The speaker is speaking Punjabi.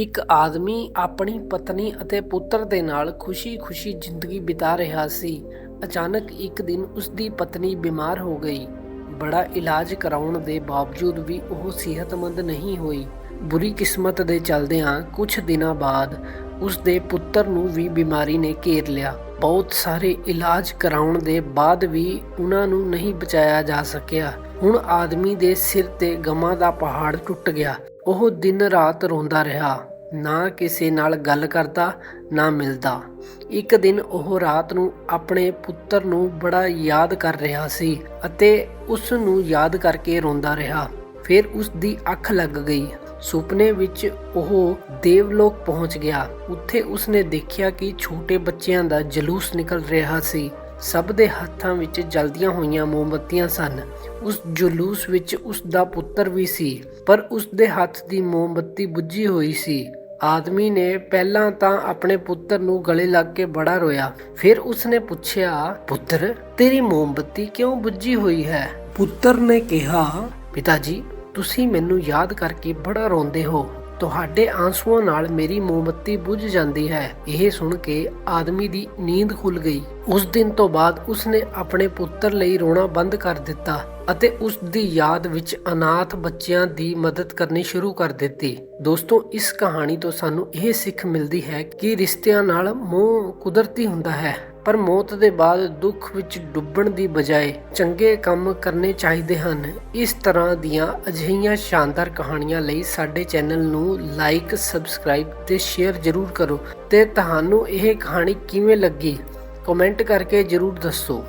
ਇੱਕ ਆਦਮੀ ਆਪਣੀ ਪਤਨੀ ਅਤੇ ਪੁੱਤਰ ਦੇ ਨਾਲ ਖੁਸ਼ੀ-ਖੁਸ਼ੀ ਜ਼ਿੰਦਗੀ ਬਿਤਾ ਰਿਹਾ ਸੀ। ਅਚਾਨਕ ਇੱਕ ਦਿਨ ਉਸ ਦੀ ਪਤਨੀ ਬਿਮਾਰ ਹੋ ਗਈ। ਬੜਾ ਇਲਾਜ ਕਰਾਉਣ ਦੇ ਬਾਵਜੂਦ ਵੀ ਉਹ ਸਿਹਤਮੰਦ ਨਹੀਂ ਹੋਈ। ਬੁਰੀ ਕਿਸਮਤ ਦੇ ਚਲਦਿਆਂ ਕੁਝ ਦਿਨਾਂ ਬਾਅਦ ਉਸ ਦੇ ਪੁੱਤਰ ਨੂੰ ਵੀ ਬਿਮਾਰੀ ਨੇ ਘੇਰ ਲਿਆ। ਬਹੁਤ ਸਾਰੇ ਇਲਾਜ ਕਰਾਉਣ ਦੇ ਬਾਅਦ ਵੀ ਉਹਨਾਂ ਨੂੰ ਨਹੀਂ ਬਚਾਇਆ ਜਾ ਸਕਿਆ। ਹੁਣ ਆਦਮੀ ਦੇ ਸਿਰ ਤੇ ਗਮਾਂ ਦਾ ਪਹਾੜ ਟੁੱਟ ਗਿਆ। ਉਹ ਦਿਨ ਰਾਤ ਰੋਂਦਾ ਰਿਹਾ। ਨਾ ਕਿਸੇ ਨਾਲ ਗੱਲ ਕਰਦਾ, ਨਾ ਮਿਲਦਾ। ਇੱਕ ਦਿਨ ਉਹ ਰਾਤ ਨੂੰ ਆਪਣੇ ਪੁੱਤਰ ਨੂੰ ਬੜਾ ਯਾਦ ਕਰ ਰਿਹਾ ਸੀ ਅਤੇ ਉਸ ਨੂੰ ਯਾਦ ਕਰਕੇ ਰੋਂਦਾ ਰਿਹਾ। ਫਿਰ ਉਸ ਦੀ ਅੱਖ ਲੱਗ ਗਈ। ਸੁਪਨੇ ਵਿੱਚ ਉਹ ਦੇਵਲੋਕ ਪਹੁੰਚ ਗਿਆ। ਉੱਥੇ ਉਸਨੇ ਦੇਖਿਆ ਕਿ ਛੋਟੇ ਬੱਚਿਆਂ ਦਾ ਜਲੂਸ ਨਿਕਲ ਰਿਹਾ ਸੀ। ਸਭ ਦੇ ਹੱਥਾਂ ਵਿੱਚ ਜਲਦੀਆਂ ਹੋਈਆਂ ਮੋਮਬੱਤੀਆਂ ਸਨ। ਉਸ ਜਲੂਸ ਵਿੱਚ ਉਸ ਦਾ ਪੁੱਤਰ ਵੀ ਸੀ, ਪਰ ਉਸ ਦੇ ਹੱਥ ਦੀ ਮੋਮਬੱਤੀ ਬੁੱਝੀ ਹੋਈ ਸੀ। ਆਦਮੀ ਨੇ ਪਹਿਲਾਂ ਤਾਂ ਆਪਣੇ ਪੁੱਤਰ ਨੂੰ ਗਲੇ ਲੱਗ ਕੇ ਬੜਾ ਰੋਇਆ। ਫਿਰ ਉਸਨੇ ਪੁੱਛਿਆ, ਪੁੱਤਰ, ਤੇਰੀ ਮੋਮਬੱਤੀ ਕਿਉਂ ਬੁੱਝੀ ਹੋਈ ਹੈ? ਪੁੱਤਰ ਨੇ ਕਿਹਾ, ਪਿਤਾ ਜੀ, ਤੁਸੀਂ ਮੈਨੂੰ ਯਾਦ ਕਰਕੇ ਬੜਾ ਰੋਂਦੇ ਹੋ। ਤੁਹਾਡੇ ਆਂਸੂਆਂ ਨਾਲ ਮੇਰੀ ਮੋਮਬੱਤੀ ਬੁਝ ਜਾਂਦੀ ਹੈ। ਇਹ ਸੁਣ ਕੇ ਆਦਮੀ ਦੀ ਨੀਂਦ ਖੁੱਲ ਗਈ। ਉਸ ਦਿਨ ਤੋਂ ਬਾਅਦ ਉਸਨੇ ਆਪਣੇ ਪੁੱਤਰ ਲਈ ਰੋਣਾ ਬੰਦ ਕਰ ਦਿੱਤਾ ਅਤੇ ਉਸ ਦੀ ਯਾਦ ਵਿੱਚ ਅਨਾਥ ਬੱਚਿਆਂ ਦੀ ਮਦਦ ਕਰਨੀ ਸ਼ੁਰੂ ਕਰ ਦਿੱਤੀ। ਦੋਸਤੋ, ਇਸ ਕਹਾਣੀ ਤੋਂ ਸਾਨੂੰ ਇਹ ਸਿੱਖ ਮਿਲਦੀ ਹੈ ਕਿ ਰਿਸ਼ਤਿਆਂ ਨਾਲ ਮੋਹ ਕੁਦਰਤੀ ਹੁੰਦਾ ਹੈ। ਪਰ ਮੌਤ ਦੇ ਬਾਅਦ ਦੁੱਖ ਵਿੱਚ ਡੁੱਬਣ ਦੀ ਬਜਾਏ ਚੰਗੇ ਕੰਮ ਕਰਨੇ ਚਾਹੀਦੇ ਹਨ। ਇਸ ਤਰ੍ਹਾਂ ਦੀਆਂ ਅਜਿਹੀਆਂ ਸ਼ਾਨਦਾਰ ਕਹਾਣੀਆਂ ਲਈ ਸਾਡੇ ਚੈਨਲ ਨੂੰ ਲਾਈਕ, ਸਬਸਕ੍ਰਾਈਬ ਤੇ ਸ਼ੇਅਰ ਜ਼ਰੂਰ ਕਰੋ। ਤੇ ਤੁਹਾਨੂੰ ਇਹ ਕਹਾਣੀ ਕਿਵੇਂ ਲੱਗੀ? ਕਮੈਂਟ ਕਰਕੇ ਜ਼ਰੂਰ ਦੱਸੋ।